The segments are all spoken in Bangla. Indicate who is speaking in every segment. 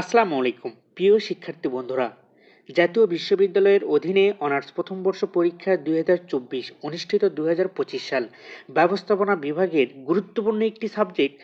Speaker 1: আসসালামু আলাইকুম। প্রিয় শিক্ষার্থী বন্ধুরা, জাতীয় বিশ্ববিদ্যালয়ের অধীনে অনার্স প্রথম বর্ষ পরীক্ষা দুই হাজার চব্বিশ অনুষ্ঠিত দুই হাজার পঁচিশ সাল ব্যবস্থাপনা বিভাগের গুরুত্বপূর্ণ একটি সাবজেক্ট,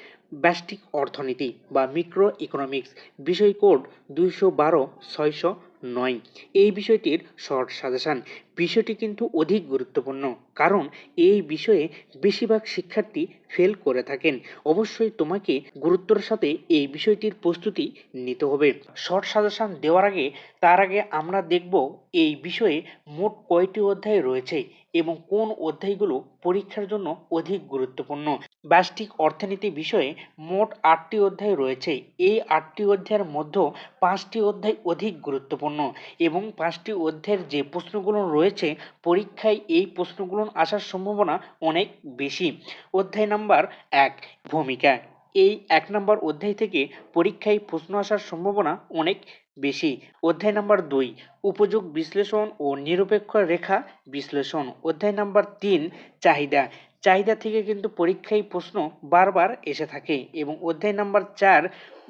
Speaker 1: ব্যষ্টিক অর্থনীতি বা মিক্রো ইকোনমিক্স বিষয় কোড দুইশো বারো, ছয়শো নয়। এই বিষয়টির শর্ট সাজেশন। বিষয়টি কিন্তু অধিক গুরুত্বপূর্ণ, কারণ এই বিষয়ে বেশিরভাগ শিক্ষার্থী ফেল করে থাকেন। অবশ্যই তোমাকে গুরুত্বর সাথে এই বিষয়টির প্রস্তুতি নিতে হবে। শর্ট সাজেশন দেওয়ার আগে, তার আগে আমরা দেখব এই বিষয়ে মোট কয়টি অধ্যায় রয়েছে এবং কোন অধ্যায়গুলো পরীক্ষার জন্য অধিক গুরুত্বপূর্ণ। ব্যষ্টিক অর্থনীতি বিষয়ে মোট আটটি অধ্যায় রয়েছে। এই আটটি অধ্যায়ের মধ্যে পাঁচটি অধ্যায় অধিক গুরুত্বপূর্ণ এবং পাঁচটি অধ্যায়ের যে প্রশ্নগুলো রয়েছে, পরীক্ষায় এই প্রশ্নগুলো আসার সম্ভাবনা অনেক বেশি। অধ্যায় নাম্বার এক, ভূমিকা। এই এক নম্বর অধ্যায় থেকে পরীক্ষায় প্রশ্ন আসার সম্ভাবনা অনেক বেশি। অধ্যায় নাম্বার দুই, উপযোগ বিশ্লেষণ ও নিরপেক্ষ রেখা বিশ্লেষণ। অধ্যায় নাম্বার তিন, চাহিদা। চাহিদা থেকে কিন্তু পরীক্ষায় প্রশ্ন বারবার এসে থাকে এবং অধ্যায় নাম্বার চার,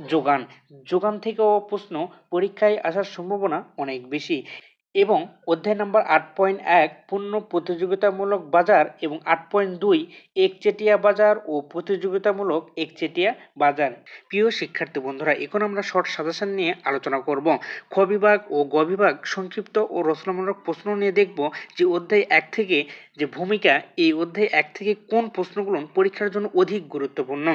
Speaker 1: যোগান। যোগান থেকেও প্রশ্ন পরীক্ষায় আসার সম্ভাবনা অনেক বেশি। এবং অধ্যায় নম্বর আট পয়েন্ট এক, পূর্ণ প্রতিযোগিতামূলক বাজার এবং আট পয়েন্ট দুই, একচেটিয়া বাজার ও প্রতিযোগিতামূলক একচেটিয়া বাজার। প্রিয় শিক্ষার্থী বন্ধুরা, এখন আমরা শর্ট সাজেশন নিয়ে আলোচনা করব। খ বিভাগ ও গ বিভাগ সংক্ষিপ্ত ও রচনামূলক প্রশ্ন নিয়ে দেখব যে অধ্যায় এক থেকে যে ভূমিকা, এই অধ্যায় এক থেকে কোন প্রশ্নগুলো পরীক্ষার জন্য অধিক গুরুত্বপূর্ণ?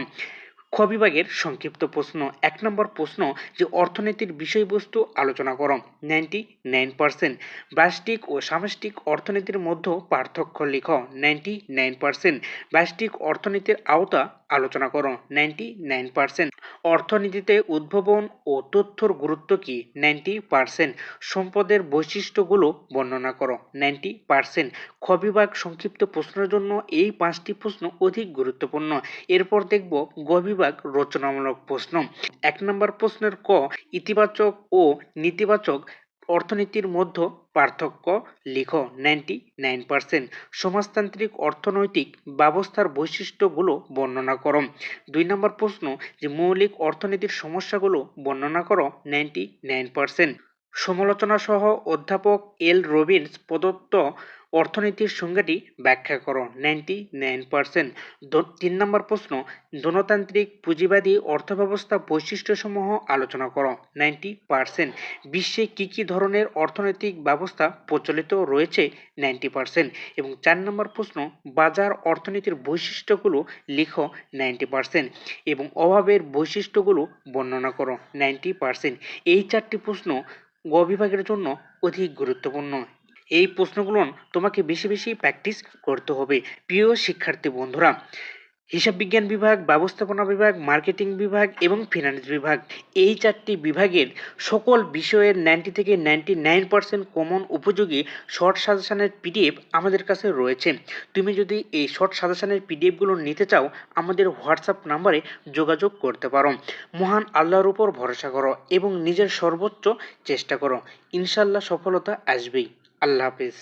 Speaker 1: খ বিভাগের সংক্ষিপ্ত প্রশ্ন। এক নম্বর প্রশ্ন, যে অর্থনীতির বিষয়বস্তু আলোচনা করো। নাইনটি নাইন পার্সেন্ট ব্যষ্টিক ও সামষ্টিক অর্থনীতির মধ্যে পার্থক্য লিখ। নাইনটি নাইন পার্সেন্ট ব্যষ্টিক অর্থনীতির আওতা আলোচনা করো নাইনটি নাইন পার্সেন্ট অর্থনীতিতে উদ্ভাবন ও তথ্যর গুরুত্ব কি? নাইনটি পার্সেন্ট সম্পদের বৈশিষ্ট্যগুলো বর্ণনা করো। নাইনটি পার্সেন্ট খ বিভাগ সংক্ষিপ্ত প্রশ্নের জন্য এই পাঁচটি প্রশ্ন অধিক গুরুত্বপূর্ণ। এরপর দেখব গ বিভাগ রচনামূলক প্রশ্ন। এক নম্বর প্রশ্নের ক, ইতিবাচক ও নেতিবাচক অর্থনীতির মধ্যে পার্থক্য লিখো নাইনটি নাইন পার্সেন্ট সমাজতান্ত্রিক অর্থনৈতিক ব্যবস্থার বৈশিষ্ট্যগুলো বর্ণনা করো। দুই নম্বর প্রশ্ন, যে মৌলিক অর্থনীতির সমস্যাগুলো বর্ণনা করো নাইনটি নাইন পার্সেন্ট সমালোচনা সহ অধ্যাপক এল রবিন্স প্রদত্ত অর্থনীতির সংজ্ঞাটি ব্যাখ্যা করো। নাইনটি নাইন পার্সেন্ট তিন নম্বর প্রশ্ন ধনতান্ত্রিক পুঁজিবাদী অর্থব্যবস্থা বৈশিষ্ট্যসমূহ আলোচনা করো। নাইনটি পার্সেন্ট বিশ্বে কী কী ধরনের অর্থনৈতিক ব্যবস্থা প্রচলিত রয়েছে? নাইনটি পার্সেন্ট এবং চার নম্বর প্রশ্ন, বাজার অর্থনীতির বৈশিষ্ট্যগুলো লিখো। নাইনটি পার্সেন্ট এবং অভাবের বৈশিষ্ট্যগুলো বর্ণনা করো। নাইনটি পার্সেন্ট এই চারটি প্রশ্ন গ বিভাগের জন্য অধিক গুরুত্বপূর্ণ। এই প্রশ্নগুলো তোমাকে বেশি বেশি প্র্যাকটিস করতে হবে। প্রিয় শিক্ষার্থী বন্ধুরা, হিসাব বিজ্ঞান বিভাগ, ব্যবস্থাপনা বিভাগ মার্কেটিং বিভাগ এবং ফিনান্স বিভাগ, এই চারটি বিভাগের সকল বিষয়ের নাইনটি থেকে নাইনটি নাইন পার্সেন্ট কমন উপযোগী শর্ট সাজেশানের পিডিএফ আমাদের কাছে রয়েছে। তুমি যদি এই শর্ট সাজেশানের পিডিএফগুলো নিতে চাও, আমাদের হোয়াটসঅ্যাপ নাম্বারে যোগাযোগ করতে পারো। মহান আল্লাহর উপর ভরসা করো এবং নিজের সর্বোচ্চ চেষ্টা করো। ইনশাল্লাহ সফলতা আসবেই। আল্লাহ হাফিজ।